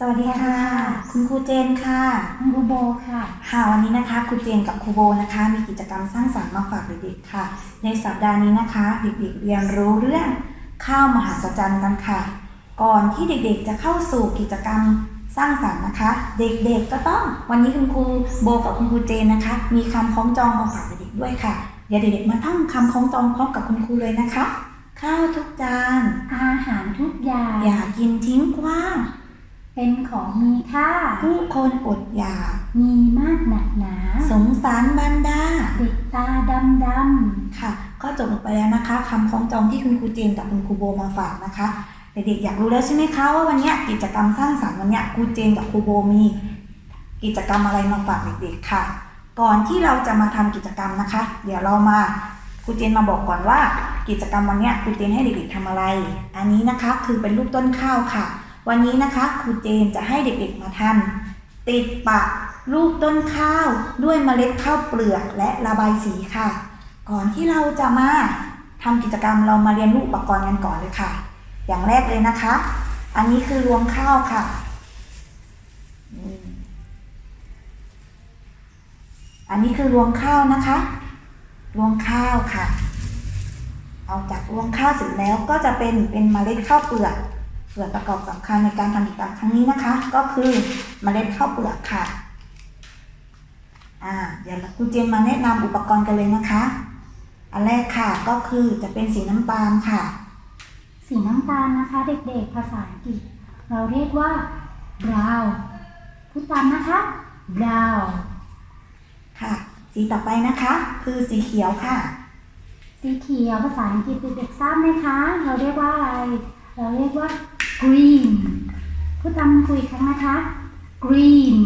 สวัสดีค่ะ คุณครูเจนค่ะ คุณครูโบค่ะ ค่ะวันนี้นะคะครูเจนกับครูโบนะคะ มีกิจกรรมสร้างสรรค์มาฝากเด็กๆค่ะ ในสัปดาห์นี้นะคะเด็กๆเรียนรู้เรื่องข้าวมหัศจรรย์กันค่ะ ก่อนที่เด็กๆจะเข้าสู่กิจกรรมสร้างสรรค์นะคะ เด็กๆก็ต้อง วันนี้คุณครูโบกับคุณครูเจนนะคะ มีคำคล้องจองมาฝากเด็กๆด้วยค่ะเดี๋ยวเด็กๆมาท่องคำคล้องจองพร้อมกับคุณครูเลยนะคะ ข้าวทุกจานอาหารทุกอย่างอย่ากินทิ้งกว้าง เป็นของมีค่า ผู้คนอดอยาก มีมากหนักหนา สงสารบรรดาเด็กตาดำดค่ะ ก็จบลงไปแล้วนะคะคำคล้องจองที่คุณครูเจนกับคุณครูโบมาฝากนะคะ เด็กๆอยากรู้แล้วใช่ไหมคะว่าวันเนี้ยกิจกรรมสร้างสรรค์วันเนี้ยครูเจนกับครูโบมี กิจกรรมอะไรมาฝากเด็กๆค่ะ ก่อนที่เราจะมาทำกิจกรรมนะคะ เดี๋ยวเรามาครูเจนมาบอกก่อนว่า กิจกรรมวันเนี้ยครูเจนให้เด็กๆทำอะไร อันนี้นะคะคือเป็นรูปต้นข้าวค่ะ วันนี้นะคะครูเจนจะให้เด็กๆมาทำติดปะรูปต้นข้าวด้วยเมล็ดข้าวเปลือกและระบายสีค่ะ ก่อนที่เราจะมาทำกิจกรรมเรามาเรียนรู้อุปกรณ์กันก่อนเลยค่ะ อย่างแรกเลยนะคะ อันนี้คือรวงข้าวค่ะอันนี้คือรวงข้าวนะคะ รวงข้าวค่ะ เอาจากรวงข้าวเสร็จแล้วก็จะเป็นเป็นเมล็ดข้าวเปลือก ส่วนประกอบสำคัญในการทำกิจกรรมครั้งนี้นะคะ ก็คือเมล็ดข้าวเปลือกค่ะอ่าเดี๋ยวครูเจนมาแนะนำอุปกรณ์กันเลยนะคะ อันแรกค่ะก็คือจะเป็นสีน้ำตาลค่ะำสีน้ำตาลนะคะ เด็กๆ ภาษาอังกฤษ เราเรียกว่า brown พูดตามนะคะ brown ค่ะ สีต่อไปนะคะ คือสีเขียวค่ะ สีเขียวภาษาอังกฤษเด็กๆทราบไหมคะ เราเรียกว่าอะไร เราเรียกว่า green พูดตามคุยครั้งนะคะ green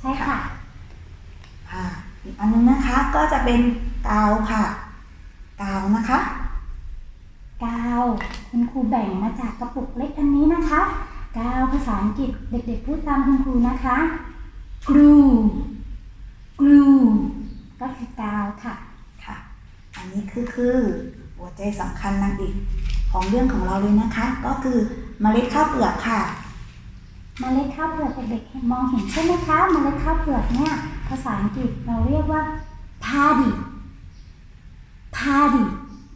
ใช่ค่ะ ค่ะอีกอันนึงนะคะก็จะเป็นกาวค่ะกาวนะคะกาวคุณครูแบ่งมาจากกระปุกเล็กอันนี้นะคะกาวภาษาอังกฤษเด็กๆพูดตามคุณครูนะคะ glue glue ก็คือกาวค่ะค่ะ อันนี้คือคือหัวใจสำคัญนางเอกของเรื่องของเราเลยนะคะ ก็คือ เมล็ดข้าวเปลือกค่ะเมล็ดข้าวเปลือกเด็กๆเห็นมองเห็นใช่ไหมคะเมล็ดข้าวเปลือกเนี่ยภาษาอังกฤษเราเรียกว่า paddy paddy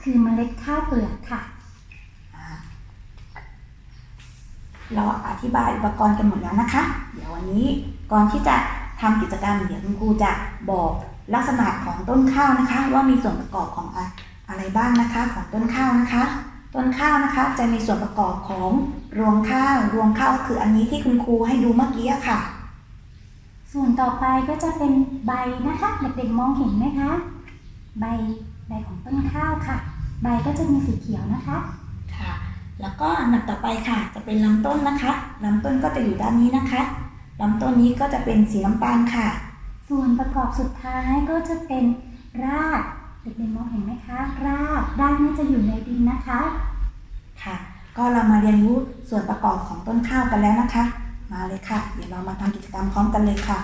คือเมล็ดข้าวเปลือกค่ะ เราอธิบายอุปกรณ์กันหมดแล้วนะคะ เดี๋ยววันนี้ก่อนที่จะทำกิจกรรมเดี๋ยวคุณครูจะบอกลักษณะของต้นข้าวนะคะ ว่ามีส่วนประกอบของอะอะไรบ้างนะคะของต้นข้าวนะคะ ต้นข้าวนะคะจะมีส่วนประกอบของรวงข้าว รวงข้าวก็คืออันนี้ที่คุณครูให้ดูเมื่อกี้อะค่ะ ส่วนต่อไปก็จะเป็นใบนะคะ เด็กๆมองเห็นไหมคะ ใบใบของต้นข้าวค่ะ ใบก็จะมีสีเขียวนะคะค่ะ แล้วก็อันดับต่อไปค่ะ จะเป็นลำต้นนะคะลำต้นก็จะอยู่ด้านนี้นะคะลำต้นนี้ก็จะเป็นสีน้ำตาลค่ะ ส่วนประกอบสุดท้ายก็จะเป็นราก เด็กๆมองเห็นไหมคะรากรากนี่จะอยู่ในดินนะคะ ค่ะ ก็เรามาเรียนรู้ส่วนประกอบของต้นข้าวกันแล้วนะคะ มาเลยค่ะ เดี๋ยวเรามาทำกิจกรรมพร้อมกันเลยค่ะ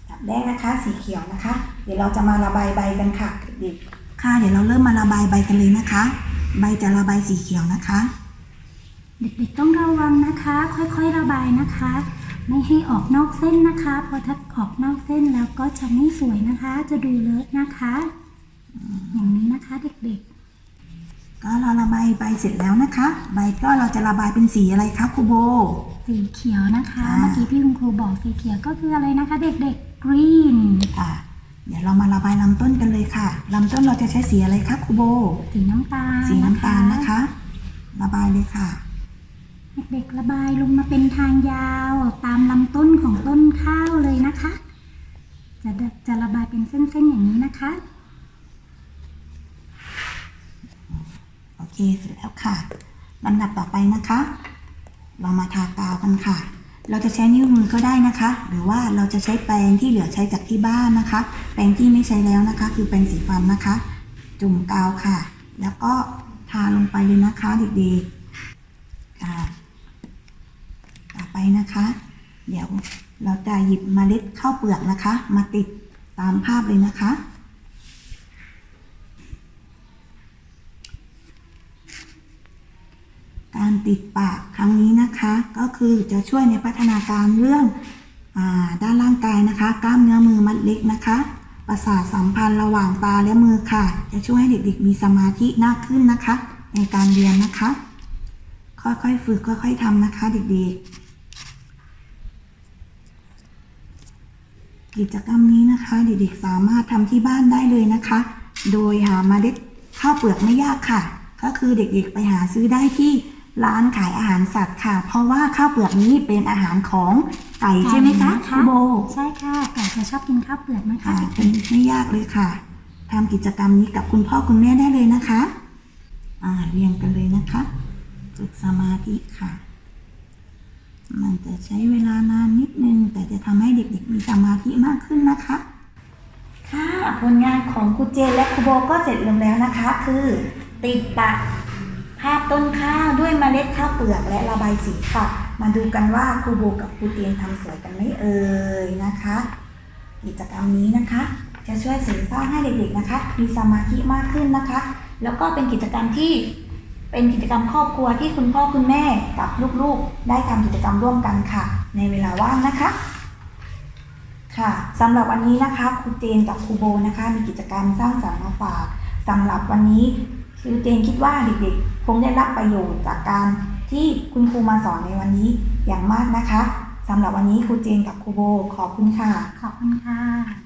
อันดับแรกนะคะ สีเขียวนะคะ เดี๋ยวเราจะมาระบายใบกันค่ะเด็กๆค่ะ เดี๋ยวเราเริ่มมาระบายใบกันเลยนะคะ ใบจะระบายสีเขียวนะคะ เด็กๆต้องระวังนะคะ ค่อยๆระบายนะคะ ไม่ให้ออกนอกเส้นนะคะเพราะถ้าออกนอกเส้นแล้วก็จะไม่สวยนะคะ จะดูเลอะนะคะ อย่างนี้นะคะเด็กก็เราระบายใบเสร็จแล้วนะคะ ใบก็เราจะระบายเป็นสีอะไรคะครูโบๆสีเขียวนะคะอ่าเมื่อกี้พี่คุณครูบอกสีเขียวก็คืออะไรนะคะ เด็กๆ green ค่ะ เดี๋ยวเรามาระบายลำต้นกันเลยค่ะลำต้นเราจะใช้สีอะไรคะครูโบ สีน้ำตาลสีน้ำตาลนะคะ ระบายเลยค่ะเด็กๆระบายลงมาเป็นทางยาวตามลำต้นของต้นข้าวเลยนะคะ จะจะระบายเป็นเส้นๆอย่างนี้นะคะ โอ เคเสร็จแล้วค่ะลำดับต่อไปนะคะ เรามาทากาวกันค่ะ เราจะใช้นิ้วมือก็ได้นะคะ หรือว่าเราจะใช้แปรงที่เหลือใช้จากที่บ้านนะคะ แปรงที่ไม่ใช้แล้วนะคะ คือแปรงสีฟันนะคะ จุ่มกาวค่ะ แล้วก็ทาลงไปเลยนะคะเด็กๆค่ะต่อไปนะคะ เดี๋ยวเราจะหยิบเมล็ดข้าวเปลือกนะคะ มาติดตามภาพเลยนะคะ การ ติดปากครั้งนี้นะคะ ก็คือจะช่วยในพัฒนาการเรื่องอด้านร่างกายนะคะ กล้ามเนื้อมือมัดเล็กนะคะประสาทสัมพันธ์ระหว่างตาและมือค่ะ จะช่วยให้เด็กๆมีสมาธิมากขึ้นนะคะ ในการเรียนนะคะ ค่อยๆฝึกค่อยๆทำนะคะ เด็กๆ กิจกรรมนี้นะคะ เด็กๆสามารถทำที่บ้านได้เลยนะคะ โดยหาเมล็ดข้าวเปลือกไม่ยากค่ะ ก็คือเด็กๆไปหาซื้อได้ที่ ร้านขายอาหารสัตว์ค่ะ เพราะว่าข้าวเปลือกนี้เป็นอาหารของไก่ใช่ไหมคะไก่นะคะคุณโบ ใช่ค่ะไก่จะชอบกินข้าวเปลือกนะคะค่ะเป็นไม่ยากเลยค่ะทำกิจกรรมนี้กับคุณพ่อคุณแม่ได้เลยนะคะ อ่าเรียงกันเลยนะคะฝึกสมาธิค่ะ มันจะใช้เวลานานนิดนึง แต่จะทำให้เด็กๆมีสมาธิมากขึ้นนะคะ ค่ะผลงานของครูเจนและครูโบก็เสร็จลงแล้วนะคะ คือ ติดปะ ภาพต้นข้าวด้วยเมล็ดข้าวเปลือกและระบายสีค่ะ มาดูกันว่าครูโบกับครูเจนทำสวยกันไหมเอ่ยนะคะ กิจกรรมนี้นะคะ จะช่วยเสริมสร้างให้เด็กๆนะคะ มีสมาธิมากขึ้นนะคะ แล้วก็เป็นกิจกรรมที่เป็นกิจกรรมครอบครัวที่คุณพ่อคุณแม่กับลูกๆ ได้ทำกิจกรรมร่วมกันค่ะ ในเวลาว่างนะคะค่ะสำหรับวันนี้นะคะครูเจนกับครูโบนะคะ มีกิจกรรมสร้างสรรค์มาฝากสำหรับวันนี้ครูเจนคิดว่าเด็กๆ คงได้รับประโยชน์จากการที่คุณครูมาสอนในวันนี้อย่างมากนะคะสำหรับวันนี้ครูเจนกับครูโบขอบคุณค่ะ ขอบคุณค่ะ